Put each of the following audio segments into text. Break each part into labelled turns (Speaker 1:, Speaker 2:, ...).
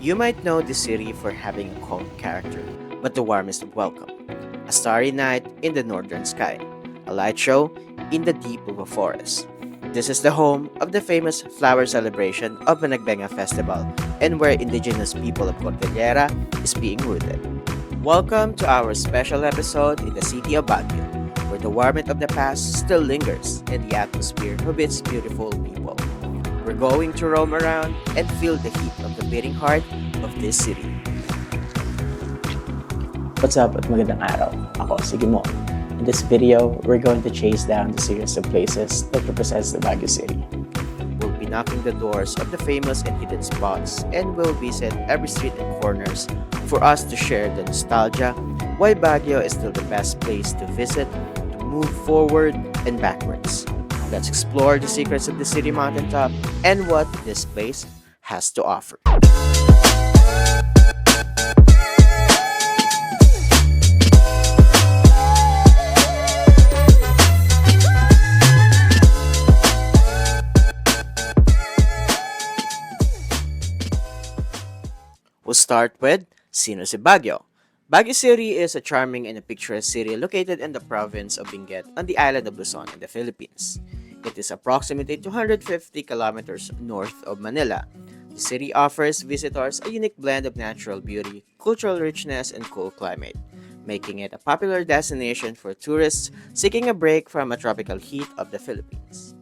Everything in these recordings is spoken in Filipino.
Speaker 1: You might know this city for having a cold character, but the warmest of welcome. A starry night in the northern sky, a light show in the deep of a forest. This is the home of the famous flower celebration of the Managbenga Festival and where indigenous people of Cordillera is being rooted. Welcome to our special episode in the city of Baguio, where the warmth of the past still lingers and the atmosphere of its beautiful people. We're going to roam around and feel the heat of the beating heart of this city.
Speaker 2: What's up at magandang araw? Ako, si Gimo. In this video, we're going to chase down the series of places that represents the Baguio City.
Speaker 1: We'll be knocking the doors of the famous and hidden spots and we'll visit every street and corners for us to share the nostalgia, why Baguio is still the best place to visit, to move forward and backwards. Let's explore the secrets of the city mountaintop and what this place has to offer. We'll start with Sino si Baguio. Baguio City is a charming and a picturesque city located in the province of Benguet on the island of Luzon in the Philippines. It is approximately 250 kilometers north of Manila. The city offers visitors a unique blend of natural beauty, cultural richness, and cool climate, making it a popular destination for tourists seeking a break from a tropical heat of the Philippines.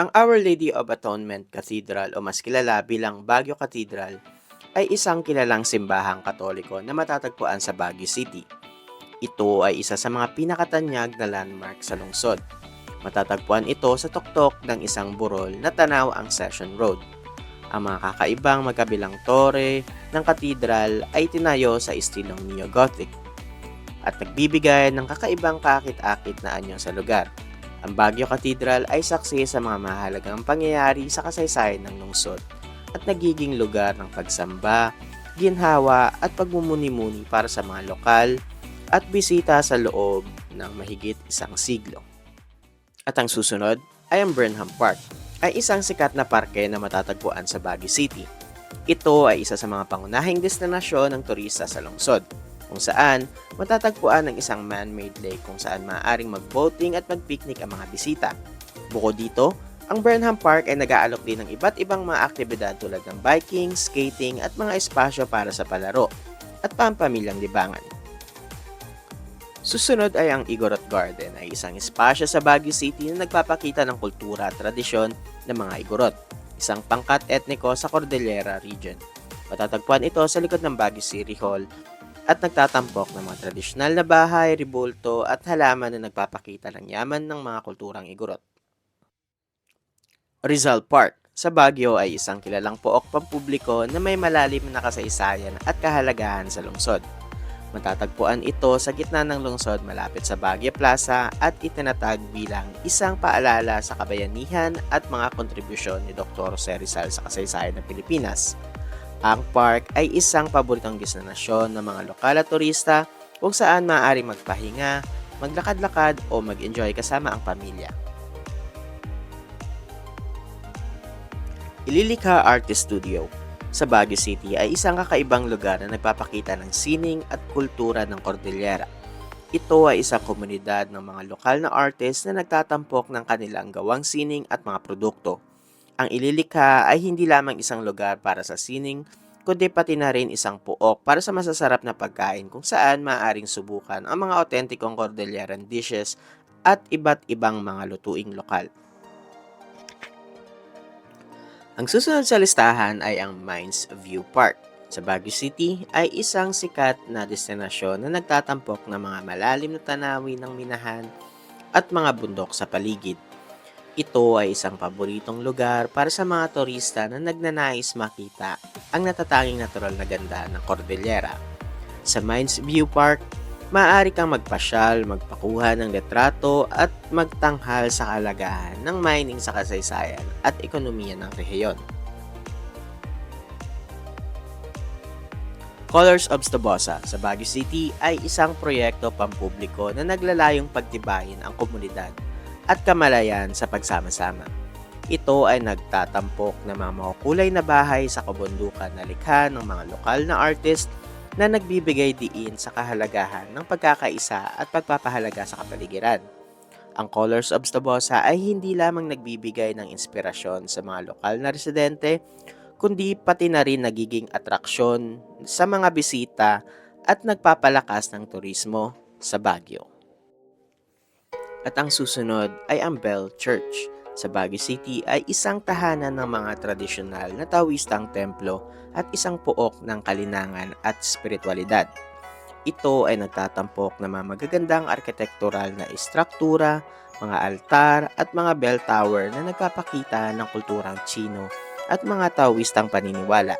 Speaker 1: Ang Our Lady of Atonement Cathedral o mas kilala bilang Baguio Cathedral ay isang kilalang simbahang katoliko na matatagpuan sa Baguio City. Ito ay isa sa mga pinakatanyag na landmark sa lungsod. Matatagpuan ito sa tuktok ng isang burol na tanaw ang Session Road. Ang mga kakaibang magkabilang tore ng katedral ay tinayo sa estilong Neo-Gothic at nagbibigay ng kakaibang kakit-akit na anyo sa lugar. Ang Baguio Cathedral ay saksi sa mga mahalagang pangyayari sa kasaysayan ng lungsod at nagiging lugar ng pagsamba, ginhawa at pagmumuni-muni para sa mga lokal at bisita sa loob ng mahigit isang siglo. At ang susunod ay ang Burnham Park, ay isang sikat na parke na matatagpuan sa Baguio City. Ito ay isa sa mga pangunahing destinasyon ng turista sa lungsod kung saan matatagpuan ang isang man-made lake kung saan maaaring mag-boating at mag-picnic ang mga bisita. Bukod dito, ang Burnham Park ay nag-aalok din ng iba't ibang mga aktibidad tulad ng biking, skating at mga espasyo para sa palaro at pampamilyang libangan. Susunod ay ang Igorot Garden ay isang espasyo sa Baguio City na nagpapakita ng kultura at tradisyon ng mga Igorot, isang pangkat etniko sa Cordillera region. Matatagpuan ito sa likod ng Baguio City Hall at nagtatampok ng mga tradisyonal na bahay, ribulto at halaman na nagpapakita ng yaman ng mga kulturang igorot. Rizal Park sa Baguio ay isang kilalang pook pampubliko na may malalim na kasaysayan at kahalagahan sa lungsod. Matatagpuan ito sa gitna ng lungsod malapit sa Baguio Plaza at itinatag bilang isang paalala sa kabayanihan at mga kontribusyon ni Dr. Jose Rizal sa kasaysayan ng Pilipinas. Ang park ay isang paboritong destinasyon ng mga lokal at turista kung saan maaari magpahinga, maglakad-lakad o mag-enjoy kasama ang pamilya. Ililikha Artist Studio sa Baguio City ay isang kakaibang lugar na nagpapakita ng sining at kultura ng Cordillera. Ito ay isang komunidad ng mga lokal na artist na nagtatampok ng kanilang gawang sining at mga produkto. Ang ililikha ay hindi lamang isang lugar para sa sining, kundi pati na rin isang puok para sa masasarap na pagkain kung saan maaaring subukan ang mga autentikong Cordilleran dishes at iba't ibang mga lutuing lokal. Ang susunod sa listahan ay ang Mines View Park. Sa Baguio City ay isang sikat na destinasyon na nagtatampok ng mga malalim na tanawin ng minahan at mga bundok sa paligid. Ito ay isang paboritong lugar para sa mga turista na nagnanais makita ang natatanging natural na ganda ng Cordillera. Sa Mines View Park, maaari kang magpasyal, magpakuha ng letrato at magtanghal sa kalagahan ng mining sa kasaysayan at ekonomiya ng rehiyon. Colors of Stabosa sa Baguio City ay isang proyekto pampubliko na naglalayong pagtibayin ang komunidad at kamalayan sa pagsama-sama. Ito ay nagtatampok ng mga makukulay na bahay sa kabundukan na likha ng mga lokal na artist na nagbibigay diin sa kahalagahan ng pagkakaisa at pagpapahalaga sa kapaligiran. Ang Colors of Stabosa ay hindi lamang nagbibigay ng inspirasyon sa mga lokal na residente, kundi pati na rin nagiging atraksyon sa mga bisita at nagpapalakas ng turismo sa Baguio. At ang susunod ay ang Bell Church. Sa Baguio City ay isang tahanan ng mga tradisyonal na tawistang templo at isang pook ng kalinangan at spiritualidad. Ito ay nagtatampok ng mga magagandang arkitektural na istruktura, mga altar at mga bell tower na nagpapakita ng kulturang Chino at mga tawistang paniniwala.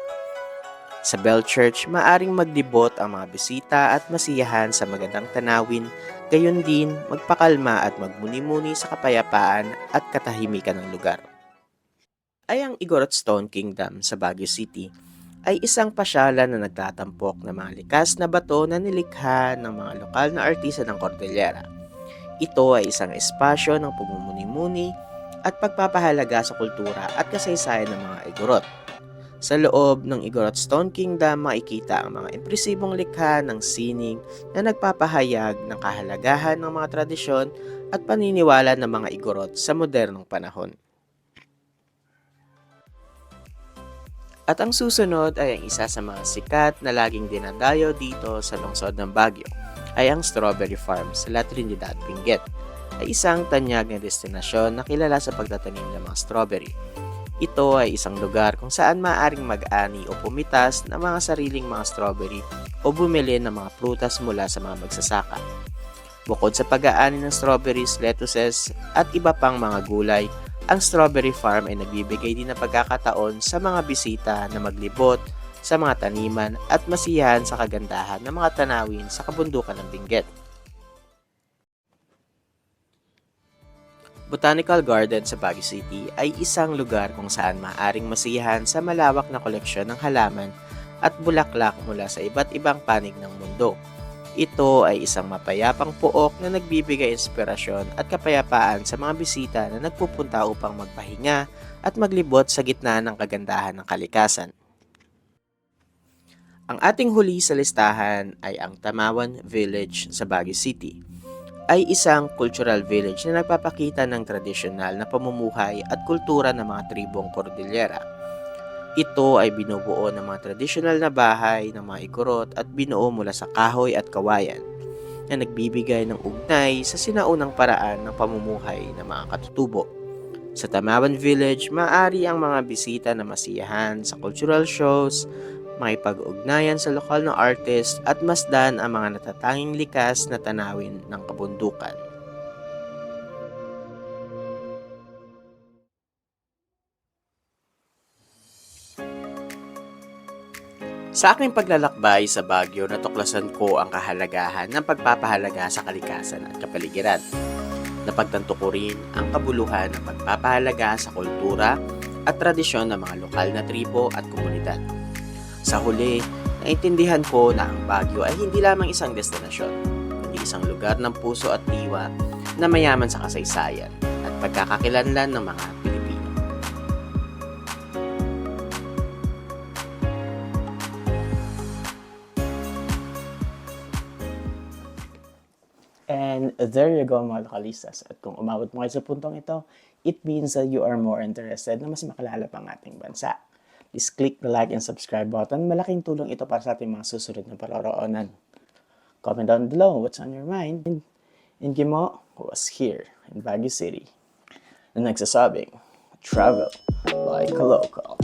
Speaker 1: Sa Bell Church, maaring magdibot ang mga bisita at masiyahan sa magandang tanawin, gayon din magpakalma at magmuni-muni sa kapayapaan at katahimikan ng lugar. Ay ang Igorot Stone Kingdom sa Baguio City ay isang pasyalan na nagtatampok ng mga likas na bato na nilikha ng mga lokal na artista ng Cordillera. Ito ay isang espasyo ng pagmumuni-muni at pagpapahalaga sa kultura at kasaysayan ng mga Igorot. Sa loob ng Igorot Stone Kingdom, makikita ang mga impresibong likha ng sining na nagpapahayag ng kahalagahan ng mga tradisyon at paniniwala ng mga Igorot sa modernong panahon. At ang susunod ay ang isa sa mga sikat na laging dinadayo dito sa lungsod ng Baguio ay ang Strawberry Farm sa La Trinidad, Benguet ay isang tanyag na destinasyon na kilala sa pagtatanim ng mga strawberry. Ito ay isang lugar kung saan maaaring mag-ani o pumitas ng mga sariling mga strawberry o bumili ng mga prutas mula sa mga magsasaka. Bukod sa pag-aani ng strawberries, lettuces at iba pang mga gulay, ang strawberry farm ay nagbibigay din ng pagkakataon sa mga bisita na maglibot sa mga taniman at masiyahan sa kagandahan ng mga tanawin sa kabundukan ng Benguet. Botanical Garden sa Baguio City ay isang lugar kung saan maaaring masiyahan sa malawak na koleksyon ng halaman at bulaklak mula sa iba't ibang panig ng mundo. Ito ay isang mapayapang puok na nagbibigay inspirasyon at kapayapaan sa mga bisita na nagpupunta upang magpahinga at maglibot sa gitna ng kagandahan ng kalikasan. Ang ating huli sa listahan ay ang Tamawan Village sa Baguio City ay isang cultural village na nagpapakita ng tradisyonal na pamumuhay at kultura ng mga tribong Cordillera. Ito ay binubuo ng mga tradisyonal na bahay ng mga igorot at binuo mula sa kahoy at kawayan na nagbibigay ng ugnay sa sinaunang paraan ng pamumuhay ng mga katutubo. Sa Tamawan Village, maaari ang mga bisita na masiyahan sa cultural shows, makipag-ugnayan sa lokal na artist at masdan ang mga natatanging likas na tanawin ng kabundukan. Sa aking paglalakbay sa Baguio, natuklasan ko ang kahalagahan ng pagpapahalaga sa kalikasan at kapaligiran. Napagtanto ko rin ang kabuluhan ng pagpapahalaga sa kultura at tradisyon ng mga lokal na tribo at komunidad. Sa huli, naintindihan ko na ang Baguio ay hindi lamang isang destinasyon, kundi isang lugar ng puso at diwa na mayaman sa kasaysayan at pagkakakilanlan ng mga Pilipino.
Speaker 2: And there you go mga lokalistas. At kung umabot mo kayo sa puntong ito, it means that you are more interested na mas makalala pang ating bansa. Please click the like and subscribe button. Malaking tulong ito para sa ating mga susunod na paroroonan. Comment down below what's on your mind. And, and Gimo was here in Baguio City. Na nagsasabing, travel like a local.